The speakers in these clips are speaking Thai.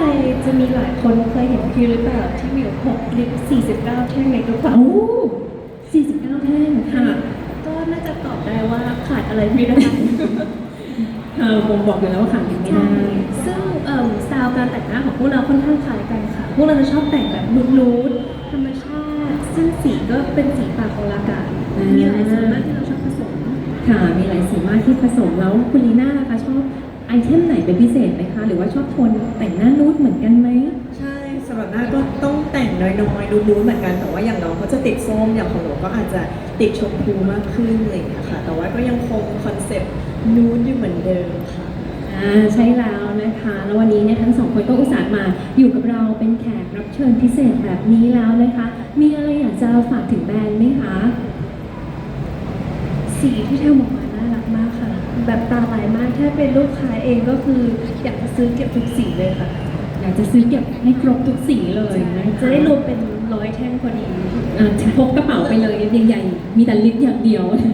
ใจจะมีหลายคนเคยเห็นคิวหรือเปล่าที่มีหกลิป49 แท่งในกระเป๋าโอ้49 แท่งค่ะ ก็น่าจะตอบได้ว่าขาดอะไรไม่ได้ค่ะผมบอกอยู่แล้วว่าขาดไม่ได้ซึ่งเอ่อสไตล์การแต่งหน้าของพวกเราค่อนข้างคล้ายกันค่ะ พวกเราจะชอบแต่งแบบนูดๆธรรมชาติ ซึ่งสีก็เป็นสีปากของลากามีหลายสีมากที่เราชอบผสม ค่ะ มีหลายสีมากที่ผสมแล้วคุณลีน่าล่ะคะชอบ ไอเทมไหนเป็นพิเศษไหมคะ หรือว่าชอบโทนแต่งหน้านูดเหมือนกันไหม ใช่สำหรับหน้าก็ต้องแต่งน้อยๆดูๆเหมือนกันแต่ว่าอย่างน้องเขาจะติดส้มอย่างของหนูก็อาจจะติดชมพูมากขึ้นอะไรอย่างเงี้ยค่ะ แต่ว่าก็ยังคงคอนเซ็ปต์นูดอยู่เหมือนเดิมค่ะ อ่าใช่แล้วนะคะ แล้ววันนี้เนี่ยทั้งสองคนก็อุตส่าห์มาอยู่กับเราเป็นแขกรับเชิญพิเศษแบบนี้แล้วนะคะ มีอะไรอยากจะฝากถึงแบรนด์ไหมคะ สีที่ทำออกมา แบบตาลายมากถ้าเป็นลูกค้าเองก็คืออยากจะซื้อเก็บทุกสีเลยค่ะ อยากจะซื้อเก็บให้ครบทุกสีเลยนะคะจะได้รวมเป็นร้อยแท่งพอดีอ่าพกกระเป๋าไปเลยใหญ่ๆมีแต่ลิปอย่างเดียวใช่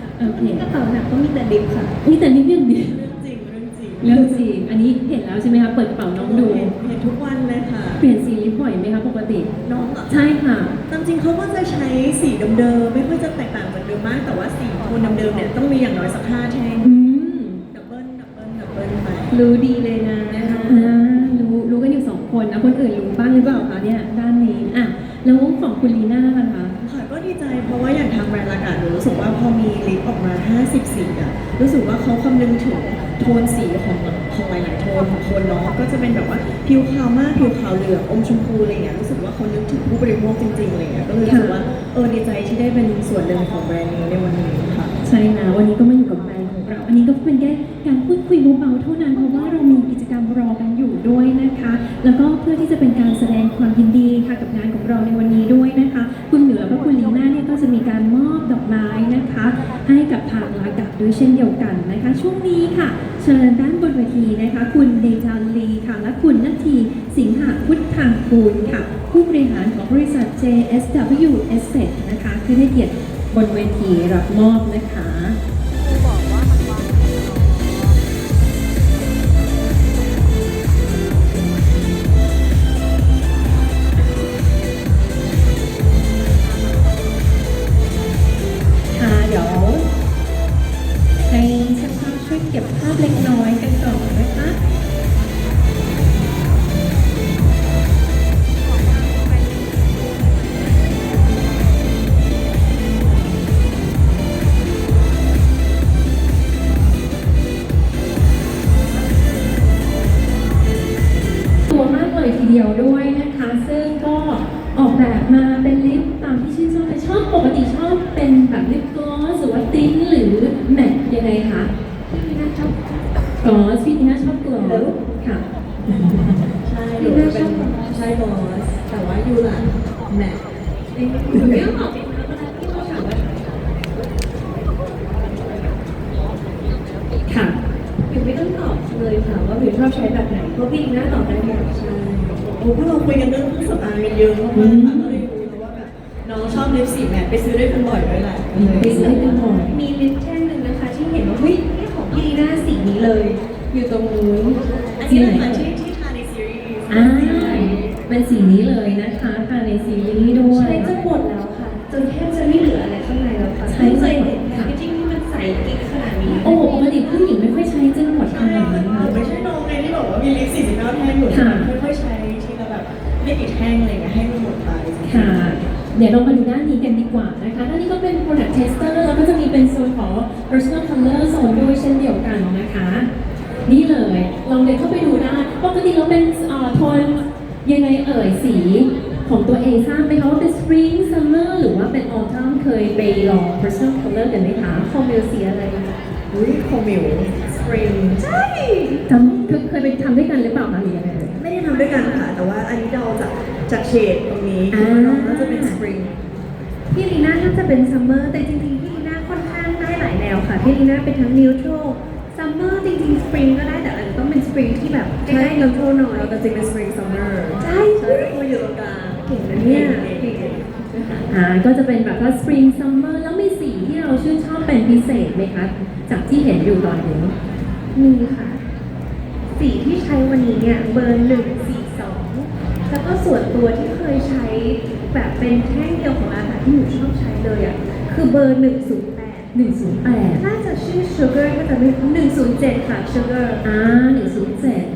ค่ะโอเคกระเป๋าหนักก็มีแต่ลิปค่ะ มีแต่ลิปอย่างเดียวเรื่องจริงเรื่องจริงเรื่องจริงอันนี้เห็นแล้วใช่ไหมคะ เปิดกระเป๋าน้องดูเห็นเห็นทุกวันเลยค่ะ เปลี่ยนสีลิปบ่อยไหมคะปกติ น้องเหรอใช่ค่ะตามจริงเขาก็จะใช้สีเดิมๆ ไม่ค่อยจะแตกต่างจากเดิมมาก แต่ว่าสีโทนเดิมๆเนี่ยต้องมีอย่างน้อยสักห้าแท่ง รู้ดีเลยนะอ่ารู้รู้กันอยู่สองคนนะคนอื่นรู้บ้างหรือเปล่าคะเนี่ยด้านนี้อะแล้วของคุณลีน่าล่ะคะ ค่ะก็ดีใจเพราะว่าอย่างทางแบรนด์ละกาหนูรู้สึกว่าพอมีลิปออกมา 50สีอะรู้สึกว่าเขาคำนึงถึงโทนสีของของหลายๆโทนของคนเนาะก็จะเป็นแบบว่าผิวขาวมากผิวขาวเหลืองอมชมพูอะไรเงี้ยรู้สึกว่าเขานึกถึงผู้บริโภคจริงๆอะไรเงี้ยก็เลยรู้สึกว่าเออดีใจที่ได้เป็นส่วนหนึ่งของแบรนด์นี้ในวันนี้ค่ะ ใช่นะวันนี้ก็มา ของเรา อันนี้ก็เป็นแค่การพูดคุยเบาๆเท่านั้นเพราะว่าเรามีกิจกรรมรอกันอยู่ด้วยนะคะ แล้วก็เพื่อที่จะเป็นการแสดงความยินดีค่ะกับงานของเราในวันนี้ด้วยนะคะ คุณเหนือและคุณลีน่าเนี่ยก็จะมีการมอบดอกไม้นะคะ ให้กับทางลากัดด้วยเช่นเดียวกันนะคะ ช่วงนี้ค่ะ เชิญด้านบนเวทีนะคะ คุณเดจาลีค่ะ และคุณนัททีสิงหาพุทธังคูลค่ะ ผู้บริหารของบริษัท JSW Asset นะคะคือให้เกียรติบนเวทีรับมอบนะคะ เก็บภาพเล็กน้อย ว่ายูหลังแมทหนูไม่ต้องตอบเองนะเวลาที่เขาถามว่าค่ะหนูไม่ต้องตอบเลยค่ะว่าหนูชอบใช้แบบไหนเพราะพี่น่าตอบได้หมดใช่โอ้พวกเราคุยกันเรื่องเครื่องสำอางกันเยอะมากๆค่ะก็เลยรู้ว่าแบบน้องชอบลิปสีแมทไปซื้อด้วยกันบ่อยด้วยแหละไปซื้อด้วยกันบ่อยมีลิปแท่งหนึ่งนะคะ ที่เห็นว่าเฮ้ยนี่ของพี่ลีน่าสีนี้เลย อยู่ตรงนู้นอันนี้แหละค่ะที่ที่ทาในซีรีส์ อ่าเป็นสีนี้เลยนะคะค่ะใน ซีรีส์ด้วย ใช้จะหมดแล้วค่ะ จนแทบจะไม่เหลืออะไรข้างในแล้วค่ะใช้ไม่จะเคยหมดเห็นแพคเกจจิ้งที่มันใสกิ๊กขนาดนี้ โอ้โหปกติผู้หญิงไม่ค่อยใช้จนหมดขใช่นาดนั้นหค่ะนูไม่ใช่น้องไงที่บอกว่ามีลิป49แท่งหนูจะแบบค่อยๆใช้ทีละแบบไม่กี่แท่งอะไรเงี้ยให้มันหมดไปค่ะ เดี๋ยวเรามาดูด้านนี้กันดีกว่านะคะด้านนี้ก็เป็น product tester แล้วก็จะมีเป็นโซนของ personal color zone ด้วยเช่นเดียวกันนะคะ นี่เลยลองเดินเข้าไปดูได้ปกติเราเป็นเอ่อโทนยังไงเอ่ยสี ของตัวเองทราบไหมคะว่าเป็น spring summer หรือว่าเป็น autumn เคยไปลอง personal color กันไหมคะคอมมิวสีอะไรคะอุ้ยคอมิวสปริงใช่จำเคยเคยไปทำด้วยกันหรือเปล่าคะหรือยังไงเอ่ย ไม่ได้ทำด้วยกันค่ะ แต่ว่าอันนี้เดาจากจากเฉดตรงนี้อ่า น้องน่าจะเป็นสปริงพี่ลีน่าน่าจะเป็นซัมเมอร์แต่จริงๆ พี่ลีน่าค่อนข้างได้หลายแนวค่ะ พี่ลีน่าเป็นทั้งนิวโตรซัมเมอร์จริงๆ สปริงก็ได้แต่อาจจะต้องเป็นสปริงที่แบบใกล้ๆนิวโตรหน่อยเราแต่จริงเป็นสปริงซัมเมอร์ใช่ ใช่ตัวอยู่ตรงกลาง เก่งนะเนี่ยเก่งอ่าก็จะเป็นแบบว่า spring summer แล้วมีสีที่เราชื่นชอบเป็นพิเศษไหมคะ จากที่เห็นอยู่ตอนนี้มีค่ะ สีที่ใช้วันนี้เนี่ยเบอร์หนึ่งสีก็ส่วนตัวที่เคยใช้แบบเป็นแท่งเดียวของอาหารที่หนูชอบใช้เลยอะคือเบอร์108 108น่าจะชื่อ sugar ก็จะไม่107ค่ะ sugar อ่า107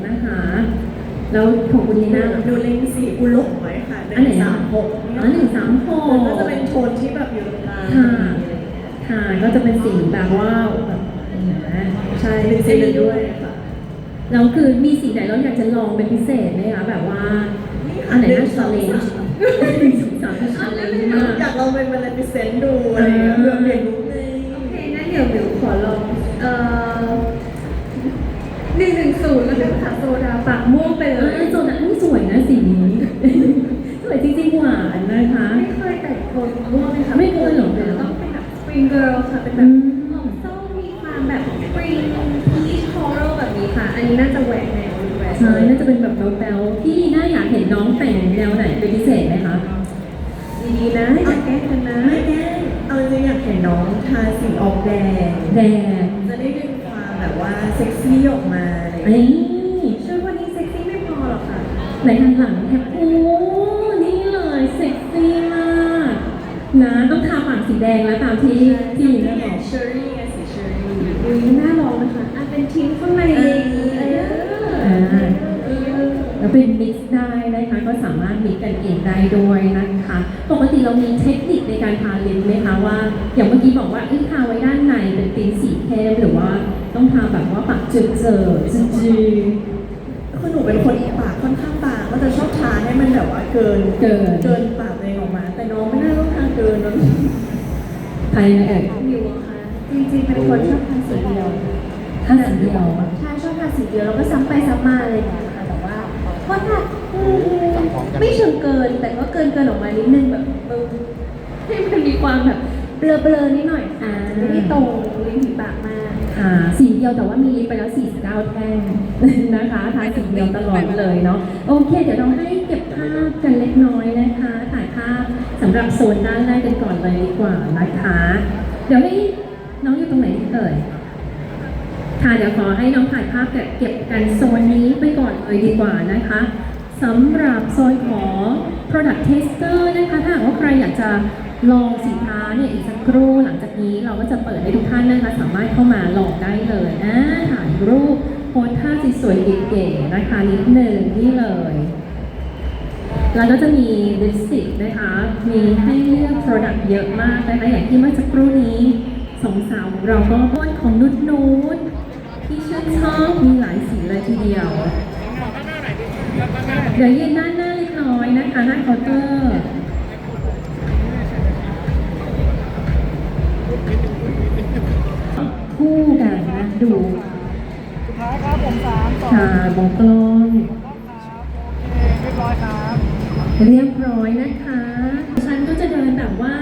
นะคะ แล้วของคุณลีน่าล่ะ ดูเล็งสีอุลงไว้ค่ะอันไหนสามหกอ๋อ136ก็จะเป็นโทนที่แบบอยู่ตรงกลางค่ะค่ะก็จะเป็นสีแบบว่าแบบนี้นะใช่เป็นสีเหลืองด้วยค่ะ แล้วคือมีสีไหนเราอยากจะลองเป็นพิเศษไหมคะแบบว่า อันไหนน่า challenge หนึ่งสองสาม challenge มาก อยากลองเป็นมาเลฟิเซนต์ดูอะไรอย่างเงี้ยเพื่อเรียนรู้ไง โอเคงั้นเดี๋ยวบิวขอลอง เอ่อ 110แล้วกันค่ะโซดาปากม่วงไปเอเลอยโซนอันนี้สวยนะสีนี้สวยจริงๆหวานนะคะ ไม่เคยแต่งโทนม่วงเลยค่ะไม่เคยเหรอต้องเป็นแบบ spring girl ค่ะเป็นแบบหอมส้มมีความแบบ spring peach coral แบบนี้ค่ะ อันนี้น่าจะแหวกแนวดูแหวกใช่น่าจะเป็นแบบแบลๆพี่น่าอยากเห็นน้องแต่งแนวไหนเป็นพิเศษไหมคะดีๆนะอย่าแกล้งกันนะไม่แก้เอาจริงๆอยากเห็นน้องทาสีออกแดงแดงจะได้ดึงความแบบว่าเซ็กซี่ออกมา อะไรอย่างไอ้เงี้ยชุดวันนี้เซ็กซี่ไม่พอหรอกค่ะไหนทางหลังแทบโอ้นี่เลยเซ็กซี่มากนะต้องทาปากสีแดงแล้วตามที่ที่ลีน่าบอกเชอรี่ไงสีเชอรี่ดูน่าลองนะคะอะเป็นทิ้งข้างในเลยเอออ่าแล้วเป็นมิกซ์ได้นะคะก็สามารถมิกซ์กันเองได้ด้วยนะคะ ปกติเรามีเทคนิคในการทาลิปไหมคะว่า อย่างเมื่อกี้บอกว่าเอ้ย ต้องทาแบบว่าปากเจอเจอจืดจืดคือหนูเป็นคนปากค่อนข้างบางก็จะชอบทาให้มันแบบว่าเกินเกินเกินปากตัวเองออกมา แต่น้องไม่น่าต้องทาเกินนะภายในเอ่ยบิวอะค่ะจริงๆเป็นคนชอบทาสีเดียวถ้าสีเดียวใช่ชอบทาสีเดียวแล้วก็ซ้ำไปซ้ำมาอะไรอย่างเลยนะคะแต่ว่าเพราะถ้าอืมไม่เชิงเกินแต่ก็เกินเกินออกมานิดนึงแบบเออให้มันมีความแบบเบลอๆนิดหน่อยอ่าไม่ได้ตรงริมฝีปากมาก ค่ะสีเดียวแต่ว่ามีลิปไปแล้ว 49 แท่งนะคะทาสีเดียวตลอดเลยเนาะโอเค เดี๋ยวเราให้เก็บภาพกันเล็กน้อยนะคะ ถ่ายภาพสำหรับโซนด้านแรกกันก่อนเลยดีกว่านะคะ เดี๋ยวให้น้องอยู่ตรงไหนดีเอ่ยค่ะเดี๋ยวขอให้น้องถ่ายภาพเก็บกันโซนนี้ไปก่อนเลยดีกว่านะคะสำหรับโซนของ product tester นะคะถ้าหากว่าใครอยากจะ ลองสินค้าเนี่ยอีกสักครู่หลังจากนี้เราก็จะเปิดให้ทุกท่านนะคะสามารถเข้ามาลองได้เลยอ่าถ่ายรูปโพสท่าสวยๆเก๋ๆนะคะนิดหนึ่งนี่เลยแล้วก็จะมีลิปสติกนะคะ มีให้เลือก product เยอะมากนะคะอย่างที่เมื่อสักครู่นี้สองสาวเราก็ป้นของนุดนูดที่ชื่นชอบมีหลายสีเลยทีเดียวเดี๋ยวยืนด้านหน้าเล็กน้อยนะคะหน้าเคาน์เตอร์ คู่กันนะดูสุดท้ายครับผมสามสองค่ะบงกลองเรียบร้อยครับ เรียบร้อยนะคะ ฉันก็จะเดินแบบว่า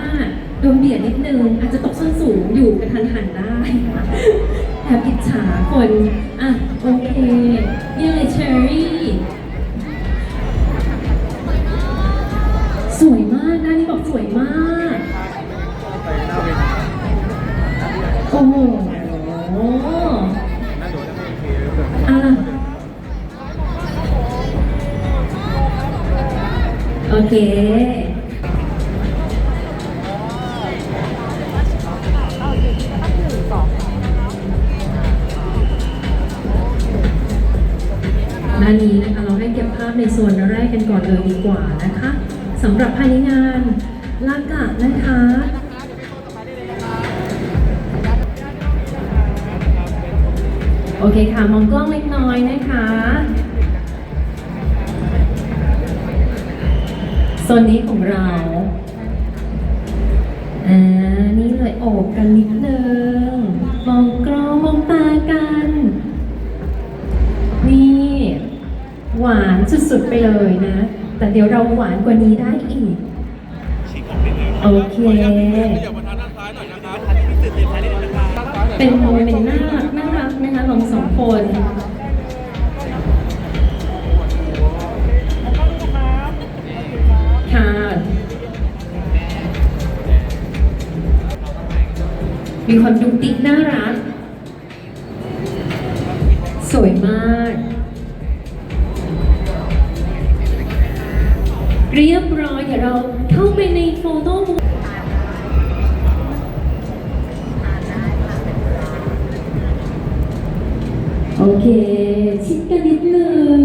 โดนเบียดนิดนึง อาจจะตกส้นสูงอยู่กระทันหันได้แอบอิจฉาคน อะ โอเคเนี่ยเลยเชอรี่สวยมากนะนี่บอกสวยมาก โอ้โหอะโอเค กันนิดนึง มองกล้องมองตากัน นี่ หวานสุดๆไปเลยนะ แต่เดี๋ยวเราหวานกว่านี้ได้อีกโอเคเป็นโมเมนต์น่ารักน่ารักนะคะลองสองคน มีความดุกดิกน่ารัก สวยมาก เรียบร้อยเดี๋ยวเราเข้าไปในโฟโต้บูธโอเค ชิดกันนิดนึง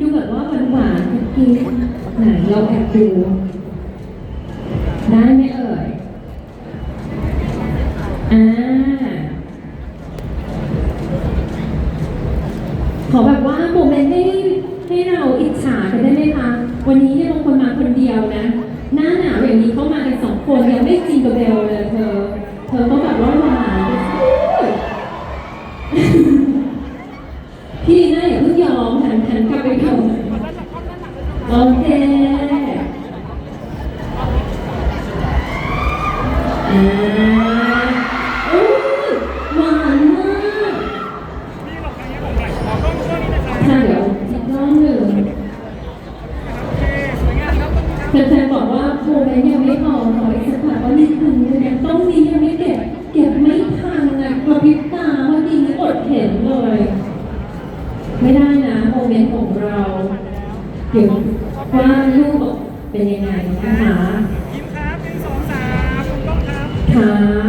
ดูแบบว่าหวานๆคุกกี้ไหนเราแอบดู ครับค่ะ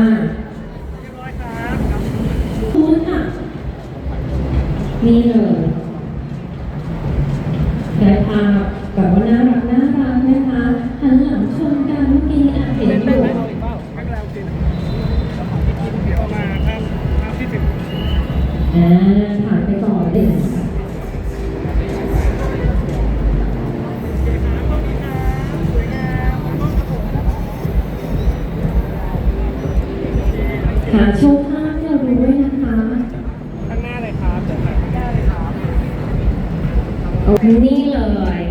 นี่เลย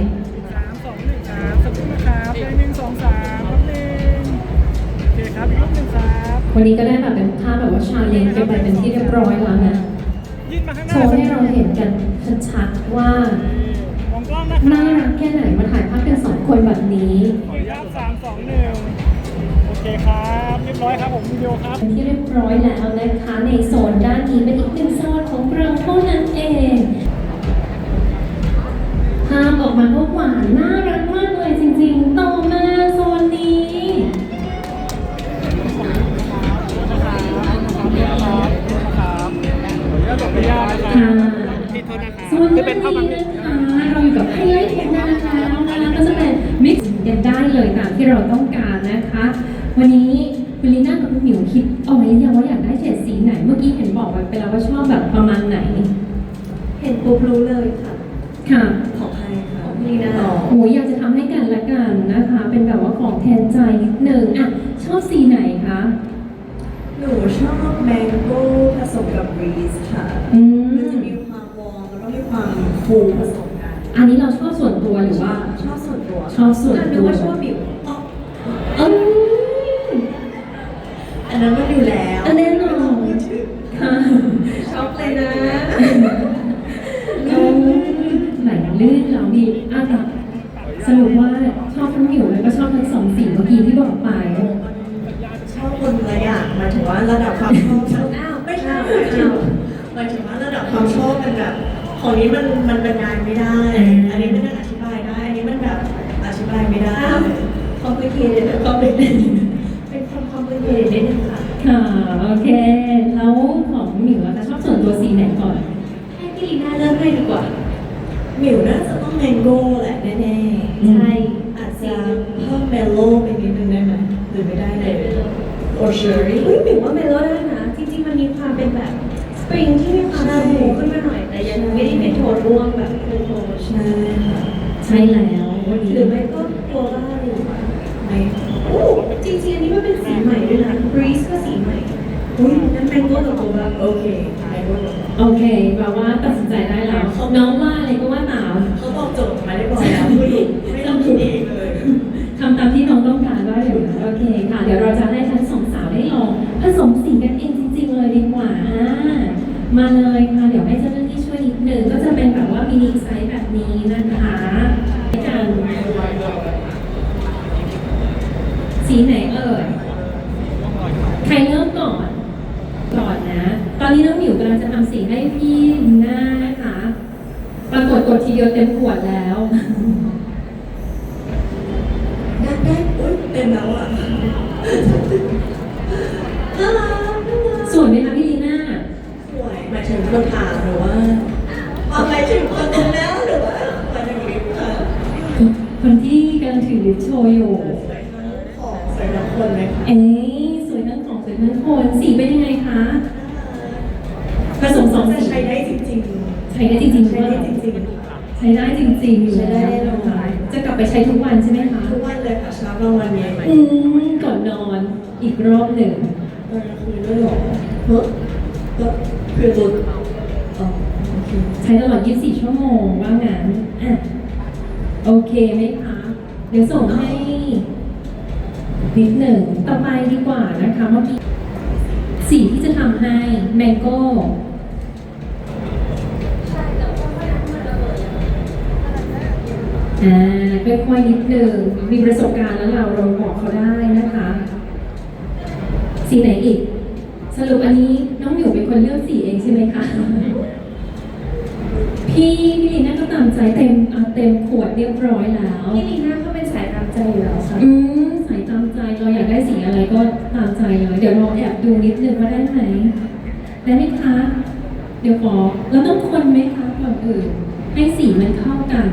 สามสองหนึ่งครับสักครู่นะครับได้หนึ่งสองสามครับหนึ่งโอเคครับอีกรูปหนึ่งครับวันนี้ก็ได้แบบเป็นภาพแบบว่าชาเลนจ์กันไปเป็นที่เรียบร้อยแล้วนะยื่นมาข้างหโชน้าว์ให้เราเห็นกันชัดๆว่ามองกล้องนะครัน่าบรักแค่ไหนมาถ่ายภาพกันสองคนแบบนี้ ขออนุญาตสามสองหนึ่งโอเคครับเรียบร้อยครับผมวิดีโอครับ เป็นที่เรียบร้อยแล้วนะคะในโซนด้านนี้เป็นอีกหนึ่งโซนของเราเท่านั้นเองภาพออกมาก็หวานน่ารักมากเลยจริงๆ ต่อมาโซนนี้ค่ะโทษนะครับโซนนี้นะคะเราอยู่กับไฮไลท์ของงานแล้วนะคะก็จะเป็นมิกซ์กันได้เลยตามที่เราต้องการนะคะ วันนี้คุณลีน่ากับคุณหมิวคิดเอาไว้หรือยังว่าอยากได้เฉดสีไหนเมื่อกี้เห็นบอกไว้ไปแล้วว่าชอบแบบประมาณไหน เห็นปุ๊บรู้เลยค่ะค่ะ ของใครค่ะ นี่นะ โอ้ ยอยากจะทำให้กันละกันนะคะ เป็นแบบว่าของแทนใจนิดนึงอะชอบสีไหนคะหนูชอบแมงโก้ผสมกับบรีสค่ะอืมันมจะมีความวอร์มแล้วก็มีความฟูผสมกัน อันนี้เราชอบส่วนตัวหรือว่า ชอบส่วนตัว ชอบส่วนอันตันึกวว่าชอบบิวอ๋อเอ้ยอันนั้นมันอยู่แล้ว อันแน่นอน ไม่ต้งพูดถึง ค่ะ ชอบเลยนะ เอ้ยไหนลื่นเราดีอะค่ะสรุปว่าชอบทั้งหมิวแล้วก็ชอบทั้งสองสีเมื่อกี้ที่บอกไป ชอบคนละอย่างหมายถึงว่าระดับความชอบอ้าวไม่ใช่ไม่ใช่หมายถึงว่าระดับความชอบเป็นแบบของนี้มันมันบรรยายไม่ได้ อันนี้มันอธิบายได้ อันนี้มันแบบอธิบายไม่ได้ complicated complicated เป็นความ complicated นิดนึงค่ะ ค่ะโอเค แล้วของหมิวล่ะคะชอบส่วนตัวสีไหนก่อน ให้พี่ลีน่าเริ่มให้ดีกว่าหมิว น่าจะต้องแมงโก้แหละแน่ๆใช่อาจจะเพิ่มเมลโล่ไปนิดนึงได้ไหมหรือไม่ได้เลยโอเชอรี่เฮ้ยหมิวว่าเมลโล่ได้นะ จริงๆมันมีความเป็นแบบสปริงที่มีความชมพูขึ้นมาหน่อย แต่ยังไม่ได้เป็นโทนร่วงแบบเป็นโทนใช่ค่ะใช่แล้ววันนี้หรือไม่ก็โคล่าหรือไหมโอ้จริงๆอันนี้มันเป็นสีใหม่ด้วยนะบรีสก็สีใหม่อุ้ยนั่นแมงโก้กับโคล่าโอเคแมงโก้กับโอเคแปลว่าตัดสินใจได้แล้ว น้องว่าอะไรก็ว่าตามเขาบอกโจทย์มาได้บอกแล้วผู้หญิงไม่ต้องคิดเองเลยทำตามที่น้องต้องการว่าอย่างนั้นโอเคค่ะ เดี๋ยวเราจะให้ทั้งสองสาวได้ลองผสมสีกันเองจริง ๆ เลยดีกว่าอ่ามาเลยค่ะ เดี๋ยวให้เจ้าหน้าที่ช่วยนิดหนึ่งก็จะเป็นแบบว่ามินิไซส์แบบนี้นะคะกันสีไหนเอ่ย ใครเริ่มก่อน ก่อนนะ ตอนนี้น้องหมิวกำลังจะทำสีให้พี่หน้านะคะ ปรากฏกดที เดียวเต็มขวดแล้วได้อุ๊ยเต็มแล้วอะน่ารักน่ารักสวยไหมคะพี่ลีน่าสวยหมายถึงคนถามหรือว่าเอาหมายถึงคนตรงแล้วหรือว่าหมายถึงลิฟต์ค่ะคนที่กำลังถือลิปโชว์อยู่สวยทั้งของสวยทั้งคนเลยค่ะเอ้ยสวยทั้งของสวยทั้งคนสีเป็นยังไงคะผสมสองจะสีใช้ได้จริงใช้ได้จริงๆใช้ด้วยได้จริง ใช้ได้จริงๆอยู่ใช้ได้แล้วแน่นอนนะคะจะกลับไปใช้ทุกวันใช่ไหมคะๆทุกวันเลยค่ะเช้ากลางวันเย็นอืมก่อนนอนอีกรอบหนึ่งตอนกลางคืนด้วยเหรอเฮ้ยก็คือรุดอ๋อโอเคใช้ตลอด 24 ชั่วโมงว่างั้นอะโอเคไหมคะ เดี๋ยวส่งให้นิดหนึ่งต่อไปดีกว่านะคะเมื่อกี้สีที่จะทำให้แมงโก้ อ่าค่อยๆนิดหนึ่งมีประสบการณ์แล้วเราเราบอกเขาได้นะคะ สีไหนอีก สรุปอันนี้น้องหมิวเป็นคนเลือกสีเองใช่ไหมคะ พี่พี่ลีน่าก็ตามใจเต็มเอาเต็มขวดเรียบร้อยแล้ว พี่ลีน่าเขาเป็นสายตามใจอยู่แล้วค่ะอืมใส่ตามใจเราอยากได้สีอะไรก็ตามใจเลยเดี๋ยวเราแอบดูนิดนึงว่าได้ไหมได้ไหมคะ เดี๋ยวขอเราต้องคนไหมคะก่อนอื่นให้สีมันเข้ากัน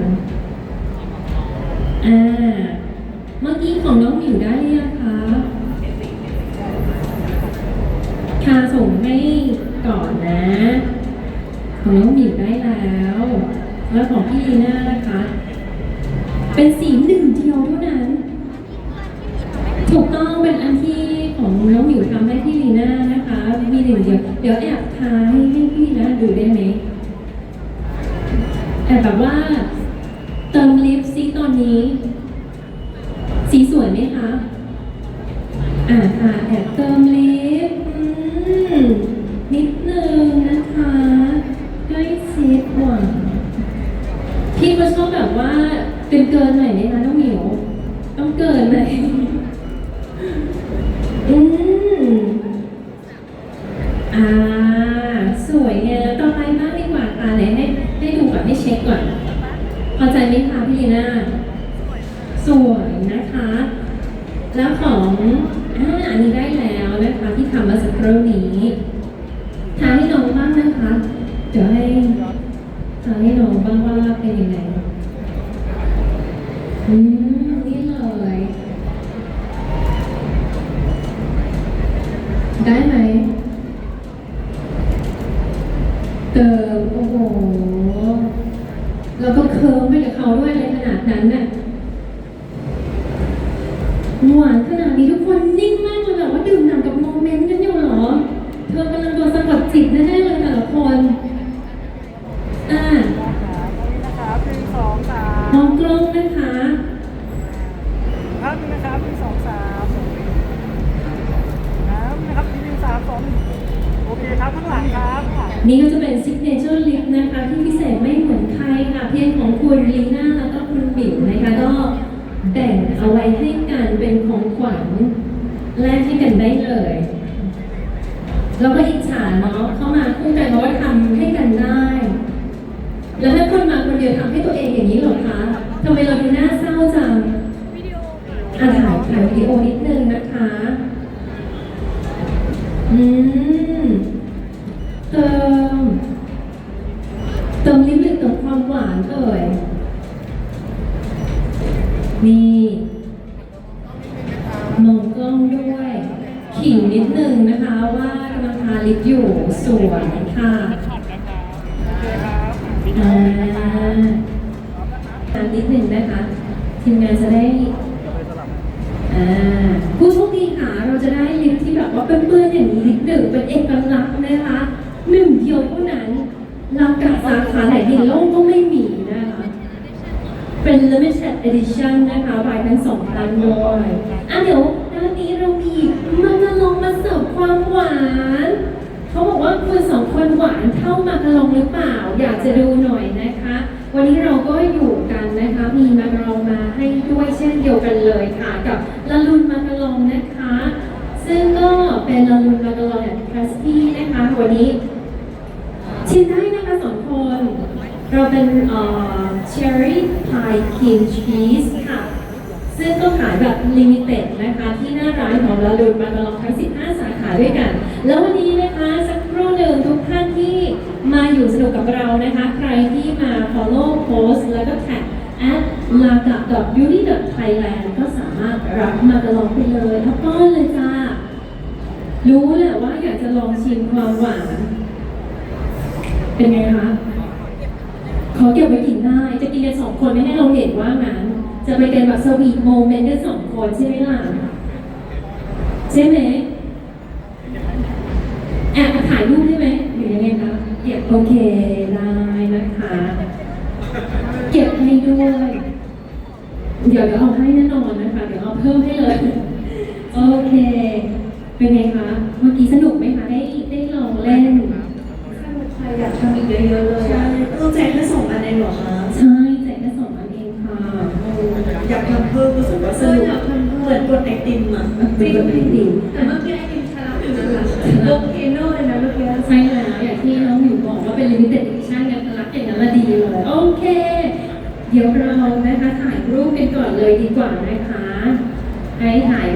อ่า เมื่อกี้ของน้องหมิวได้หรือยังคะ ค่ะส่งให้ก่อนนะ ของน้องหมิวได้แล้ว แล้วของพี่ลีน่านะคะ เป็นสีหนึ่งเดียวเท่านั้น เขาด้วยอะไรขนาดนั้นน่ะหวานขนาดนี้ทุกคนนิ่งมากเลยแบบว่าดื่มด่ำกับโมเมนต์กันอยู่เหรอ เธอกำลังโดนสะกดจิตแน่ๆเลยแต่ละคน อ่านะครับหนึ่งสองสามมองกล้องนะคะภาพหนึงนะครับหนึ่งสองสามน้ำนะครับหนึ่งสามสองหนึ่งโอเคครับข้างหลังครับข้างหลังนี่ก็จะเป็น signature lip นะคะ ที่พิเศษไม่เหมือนใครค่ะ เพียงของคุณลีน่าแล้วก็คุณบิวนะคะ ก็แบ่งเอาไว้ให้กันเป็น ของแลกให้กันได้เลย กับสาขาไหนในโลกก็ไม่มีนะคะ เป็น limited edition นะคะรายทั้งสองท่านด้วยอะเดี๋ยวด้านนี้เรามีมาการะลองมาเสิร์ฟความหวาน เขาบอกว่าคุณสองคนหวานเท่ามาการะลองหรือเปล่า อยากจะดูหน่อยนะคะ วันนี้เราก็อยู่กันนะคะ มีมาการะลองมาให้ด้วยเช่นเดียวกันเลยค่ะ กับละลุนมาการะลองนะคะ ซึ่งก็เป็นละลุนมาการะลองแบบคลาสตี้นะคะ วันนี้ ชิมได้นะคะสองคน เราเป็นเอ่อ cherry pie cream cheese ค่ะ ซึ่งก็ขายแบบลิมิเต็ดนะคะ ที่หน้าร้านของเราดูมาตลอดทั้ง 15 สาขาด้วยกัน แล้ววันนี้นะคะสักครู่หนึ่งทุกท่านที่มาอยู่สนุกกับเรานะคะ ใครที่มา follow post แล้วก็แท็ก at l a g a b e a u t y thailand ก็สามารถรับมาตลอดไปเลยทั้งก้อนเลยจ้ารู้แหละว่าอยากจะลองชิมความหวาน เป็นไงคะ ขอเก็บไว้กินได้ จะกินกันสองคนไม่ให้เราเห็นว่างั้น จะไปกันแบบสวีทโมเมนต์กันสองคนใช่ไหมล่ะ ใช่ไหมแอบถ่ายรูปได้ไหมหรือยังไงคะ เก็บโอเคได้นะคะ เก็บให้ด้วย เดี๋ยวเดี๋ยวเอาให้แน่นอนนะคะ เดี๋ยวเอาเพิ่มให้เลย โอเค เป็นไงคะ เลยดีกว่านะคะ ให้หาย